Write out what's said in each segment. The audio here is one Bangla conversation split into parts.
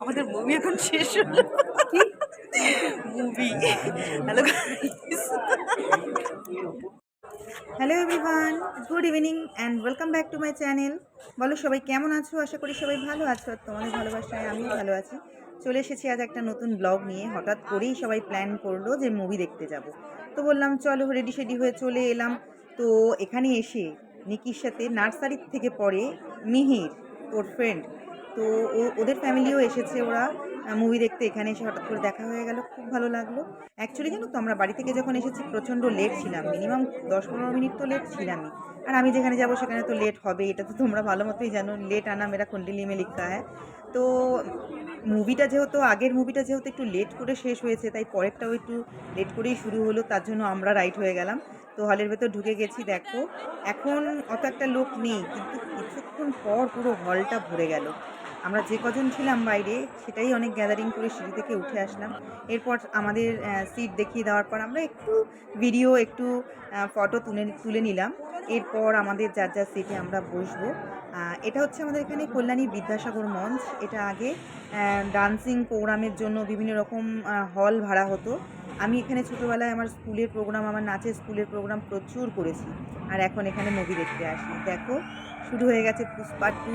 আমাদের মুভি এখন শেষ হলো। Movie hello hello everyone good evening and welcome back to my channel বলো সবাই কেমন আছো? আশা করি সবাই ভালো আছো আর তোমাদের ভালোবাসায় আমিও ভালো আছি। চলে এসেছি আজ একটা নতুন ব্লগ নিয়ে। হঠাৎ করেই সবাই প্ল্যান করল যে মুভি দেখতে যাব। তো বললাম চলো রেডি সেডি হয়ে চলে এলাম। তো এখানে এসে নিকির সাথে নার্সারির থেকে পড়ে মিহির ওর ফ্রেন্ড তো ও, ওদের ফ্যামিলিও এসেছে ওরা মুভি দেখতে। এখানে এসে হঠাৎ করে দেখা হয়ে গেল, খুব ভালো লাগল। অ্যাকচুয়ালি জানো তো, আমরা বাড়ি থেকে যখন এসেছি, প্রচণ্ড লেট ছিলাম। মিনিমাম দশ পনেরো মিনিট তো লেট ছিলামই। আর আমি যেখানে যাব, সেখানে তো লেট হবে, এটা তো তোমরা ভালো মতোই জানো। লেট আনা মেরা কুণ্ডলি মে লিখা হ্যাঁ। তো মুভিটা যেহেতু, আগের মুভিটা যেহেতু একটু লেট করে শেষ হয়েছে, তাই পরেরটাও একটু লেট করেই শুরু হলো, তার জন্য আমরা রাইট হয়ে গেলাম। তো হলের ভেতর ঢুকে গেছি, দেখো। এখন অত একটা লোক নেই, কিন্তু কিছুক্ষণ পর পুরো হলটা ভরে গেল। আমরা যে কজন ছিলাম বাইরে, সেটাই অনেক গ্যাদারিং করে সিঁড়ি থেকে উঠে আসলাম। এরপর আমাদের সিট দেখিয়ে দেওয়ার পর আমরা একটু ভিডিও একটু ফটো তুলে তুলে নিলাম। এরপর আমাদের যার যার সিটে আমরা বসবো। এটা হচ্ছে আমাদের এখানে কল্যাণী বিদ্যাসাগর মঞ্চ। এটা আগে ডান্সিং প্রোগ্রামের জন্য বিভিন্ন রকম হল ভাড়া হতো। আমি এখানে ছোটোবেলায় আমার স্কুলের প্রোগ্রাম আমার নাচের স্কুলের প্রোগ্রাম প্রচুর করেছি। আর এখন এখানে মুভি দেখতে আসি। দেখো, শুরু হয়ে গেছে পুষ্পা টু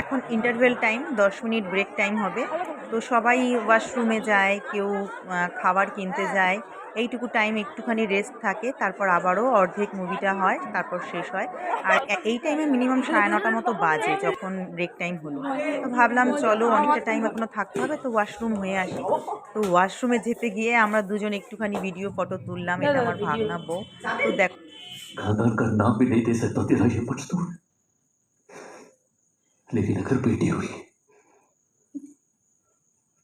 এখন ইন্টারভেল টাইম দশ মিনিট ব্রেক টাইম হবে। তো সবাই ওয়াশরুমে যায় কেউ খাবার কিনতে যায়। এইটুকু টাইম একটুখানি রেস্ট থাকে তারপর আবারও অর্ধেক মুভিটা হয় তারপর শেষ হয় আর এ- এই টাইমে মিনিমাম সাড়ে নটা মতো বাজে যখন ব্রেক টাইম হলো তো ভাবলাম চলো অনেকটা টাইম এখনও থাকতে হবে তো ওয়াশরুম হয়ে আসি তো ওয়াশরুমে যেতে গিয়ে আমরা দুজন একটুখানি ভিডিও ফটো তুললাম এটা আমার ভাবনা বউ তো দেখো खानदान का नाम भी नहीं दे सकता तेरा ये मजदूर लेकिन अगर बेटी हुई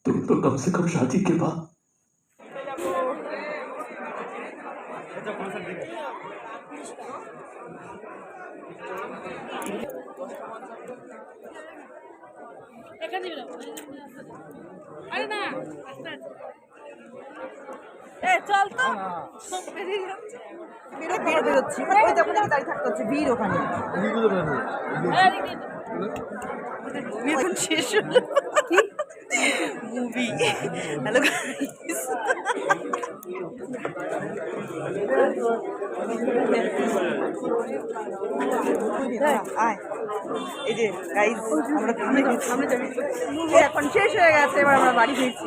तुम तो कम से कम शादी के बाद আরে না আস্তে আস্তে। এ চল তো। বেরো বেরো বেরোচ্ছি ওই দেখো দেখো দাঁড়িয়ে থাকতে হচ্ছে ভিড় ওখানে। এখন শেষ হলো। মুভি হ্যালো আয়। এই যে গাইজ আমরা এখন শেষ হয়ে গেছে এবার আমরা বাড়ি ফিরছি।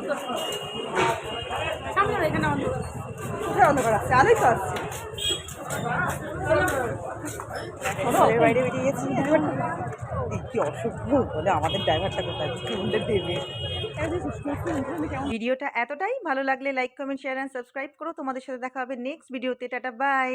কোথায় অন্ধকার আসছে আলোই তো আসছে বাইরে বেরিয়ে গেছি। কি অসভ্য বলে আমাদের ড্রাইভারটা কোথায়? দেবে? ভিডিওটা এতটাই ভালো লাগলে like comment share and subscribe করো। তোমাদের সাথে দেখা হবে নেক্সট ভিডিওতে টাটা বাই